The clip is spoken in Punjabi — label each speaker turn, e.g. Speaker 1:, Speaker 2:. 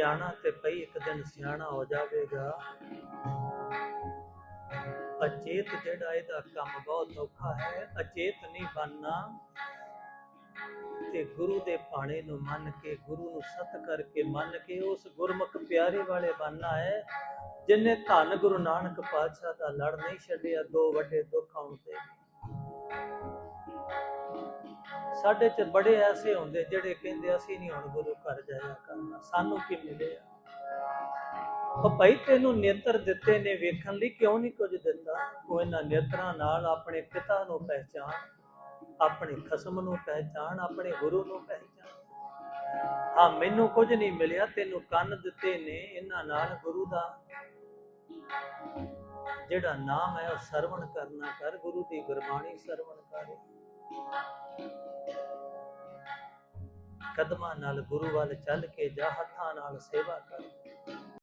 Speaker 1: ਆਣਾ ਤੇ ਪਈ ਇੱਕ ਦਿਨ ਸਿਆਣਾ ਹੋ ਜਾਵੇਗਾ। ਅਚੇਤ ਜਿਹੜਾ ਇਹਦਾ ਕੰਮ ਬਹੁਤ ਔਖਾ ਹੈ, ਅਚੇਤ ਨਹੀਂ ਬਣਨਾ। ਤੇ ਗੁਰੂ ਦੇ ਭਾਣੇ ਨੂੰ ਮੰਨ ਕੇ, ਗੁਰੂ ਨੂੰ ਸਤ ਕਰਕੇ ਮੰਨ ਕੇ ਉਸ ਗੁਰਮੁਖ ਪਿਆਰੇ ਵਾਲੇ ਬਣਨਾ ਹੈ, ਜਿਨੇ ਧੰਨ ਗੁਰੂ ਨਾਨਕ ਪਾਤਸ਼ਾਹ ਦਾ ਲੜ ਨਹੀਂ ਛੱਡਿਆ, ਦੋ ਵੱਡੇ ਦੁੱਖ ਆਉਣ ਤੇ। ਸਾਡੇ ਚ ਬੜੇ ਐਸੇ ਹੁੰਦੇ ਜਿਹੜੇ ਕਹਿੰਦੇ ਅਸੀਂ ਨਹੀਂ ਹੁਣ ਗੁਰੂ ਘਰ ਜਾਇਆ ਕਰਨਾ। ਸਾਨੂੰ ਕੀ ਮਿਲਿਆ ਉਹ ਭਾਈ ਤੈਨੂੰ ਨੇਤਰ ਦਿੱਤੇ ਨੇ ਵੇਖਣ ਲਈ ਕਿਉਂ ਨਹੀਂ ਕੁਝ ਦਿੱਤਾ? ਉਹ ਇਹਨਾਂ ਨੇਤਰਾਂ ਨਾਲ ਆਪਣੇ ਪਿਤਾ ਨੂੰ ਪਹਿਚਾਨ ਆਪਣੇ ਖਸਮ ਨੂੰ ਪਹਿਚਾਨ ਆਪਣੇ ਗੁਰੂ ਨੂੰ ਪਹਿਚਾਨ ਹਾਂ, ਮੈਨੂੰ ਕੁਝ ਨਹੀਂ ਮਿਲਿਆ, ਤੈਨੂੰ ਕੰਨ ਦਿੱਤੇ ਨੇ ਇਹਨਾਂ ਨਾਲ ਗੁਰੂ ਦਾ। ਜਿਹੜਾ ਨਾਮ ਹੈ ਉਹ ਸਰਵਣ ਕਰਨਾ ਕਰ, ਗੁਰੂ ਦੀ ਗੁਰਬਾਣੀ ਸਰਵਣ ਕਰ। ਕਦਮਾਂ ਨਾਲ ਗੁਰੂ ਵੱਲ ਚੱਲ ਕੇ ਜਾ ਹੱਥਾਂ ਨਾਲ ਸੇਵਾ ਕਰ।